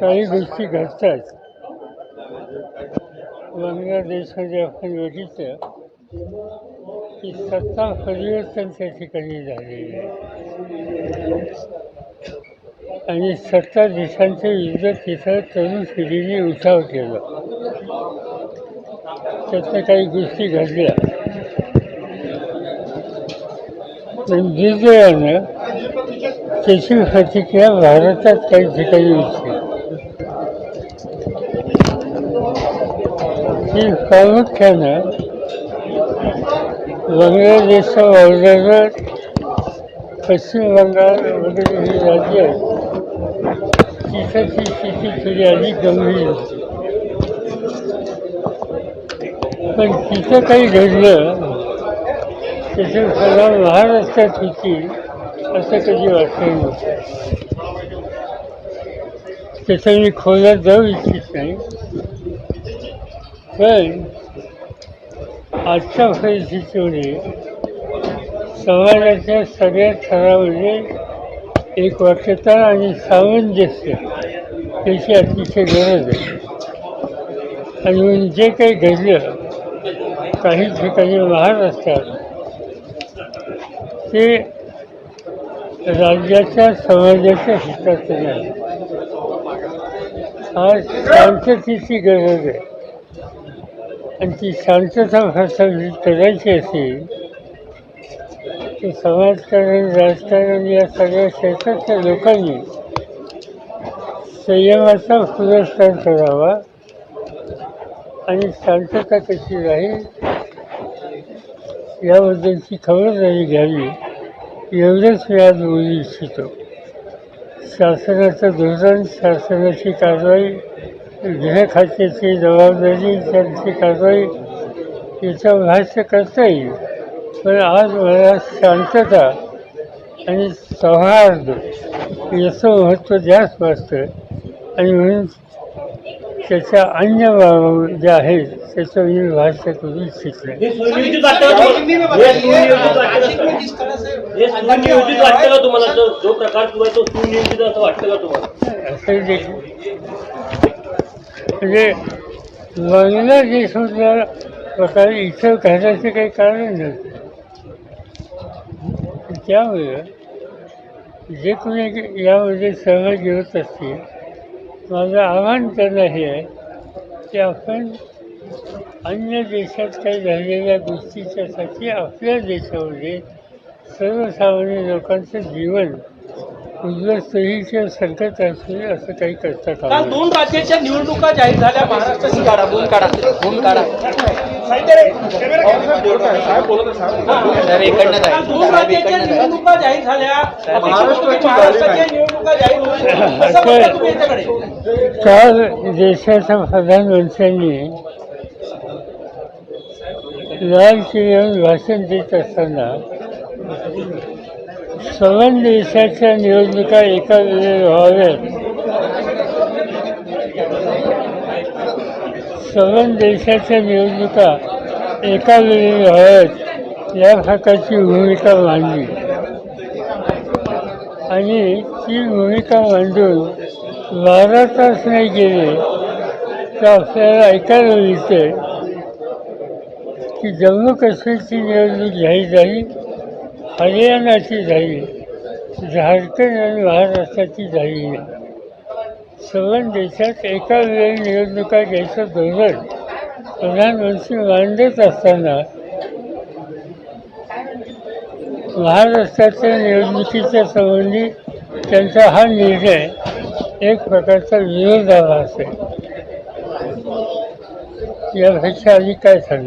काही गोष्टी घडतात बांगलादेशमध्ये आपण बघितलं की सत्ता परिवर्तन त्या ठिकाणी झालेलं आहे. आणि सत्ता देशांच्या विरुद्ध तिथं तरुण पिढीने उठाव केला. त्यातल्या काही गोष्टी घडल्या. पण दुर्दैवानं त्याची प्रतिक्रिया भारतात काही ठिकाणी उठली. ही प्रामुख्यानं बांगलादेशचा वावरणारं पश्चिम बंगाल वगैरे ही राज्य तिथं ती स्थिती थोडी अधिक गंभीर होती पण तिथं काही घडलं त्याची सगळा महाराष्ट्रात होती असं कधी वाटलं नव्हतं त्याचं मी खोलात जाऊ इच्छित नाही पण आजच्या परिस्थितीमध्ये समाजाच्या सगळ्या थरामध्ये एक वाक्यता आणि सामंजस्य याची अतिशय गरज आहे. आणि म्हणून जे काही घडलं काही ठिकाणी महाराष्ट्रात ते राज्याच्या समाजाच्या हिताचं नाही. आज शांततेची गरज आहे. आणि ती शांतता प्रस्थापित करायची असेल तर समाजकारण राजकारण या सगळ्या क्षेत्रातल्या लोकांनी संयमाचा पुरस्कार करावा आणि शांतता कशी राहील याबद्दलची खबरदारी घ्यावी एवढंच मी आज बोलू इच्छितो. शासनाचं धोरण शासनाची कारवाई गृह खात्याची जबाबदारी त्यांची कारवाई याचं भाष्य करता येईल पण आज मला शांतता आणि सौहार्द याचं महत्त्व जास्त वाटतं आणि म्हणून त्याच्या अन्य बाबी ज्या आहेत त्याचं मी भाष्य करू इच्छित नाही सुनियोजित वाटतं का तुम्हाला? सुनियोजित वाटतं का? सुनियोजित वाटतं का तुम्हाला जो जो प्रकार सुरू आहे तो सुनियोजित असं म्हणजे का तुम्हाला प्रकारे इतर घालायचं काही कारण नव्हतं त्यामुळे जे कोणी यामध्ये सहभागी होत असतील माझं आव्हान त्यांना हे आहे की आपण अन्य देशात काही झालेल्या गोष्टीच्यासाठी आपल्या देशामध्ये सर्वसामान्य लोकांचं जीवन उद्ध्वस्त होईल किंवा संकट असेल असं काही करता कामा काल. दोन राज्याच्या निवडणुका जाहीर झाल्या. महाराष्ट्राची काढा बोल काढा बोल काढा. दोन राज्याच्या. निवडणुका जाहीर झाल्या. महाराष्ट्राच्या निवडणुका जाहीर काल देशाच्या प्रधानमंत्र्यांनी लाल किल्ल्यावर भाषण देत असताना सवन देशाच्या निवडणुका एका वेळेस व्हाव्यात. सवन देशाच्या निवडणुका एका वेळी व्हाव्यात. या प्रकारची भूमिका मांडली. आणि ती भूमिका मांडून बारा तास नाही गेले तर आपल्याला ऐकायला मिळते की जम्मू काश्मीरची निवडणूक जाहीर झाली. हरियाणाची झाली. झारखंड आणि महाराष्ट्राची झाली. नाही सगळ्या देशात एका वेळी निवडणुका घ्यायचं धोरण प्रधानमंत्री मांडत असताना महाराष्ट्राच्या निवडणुकीच्या संबंधी त्यांचा हा निर्णय एक प्रकारचा विरोधाभास आहे. यापेक्षा आधी काय सांग?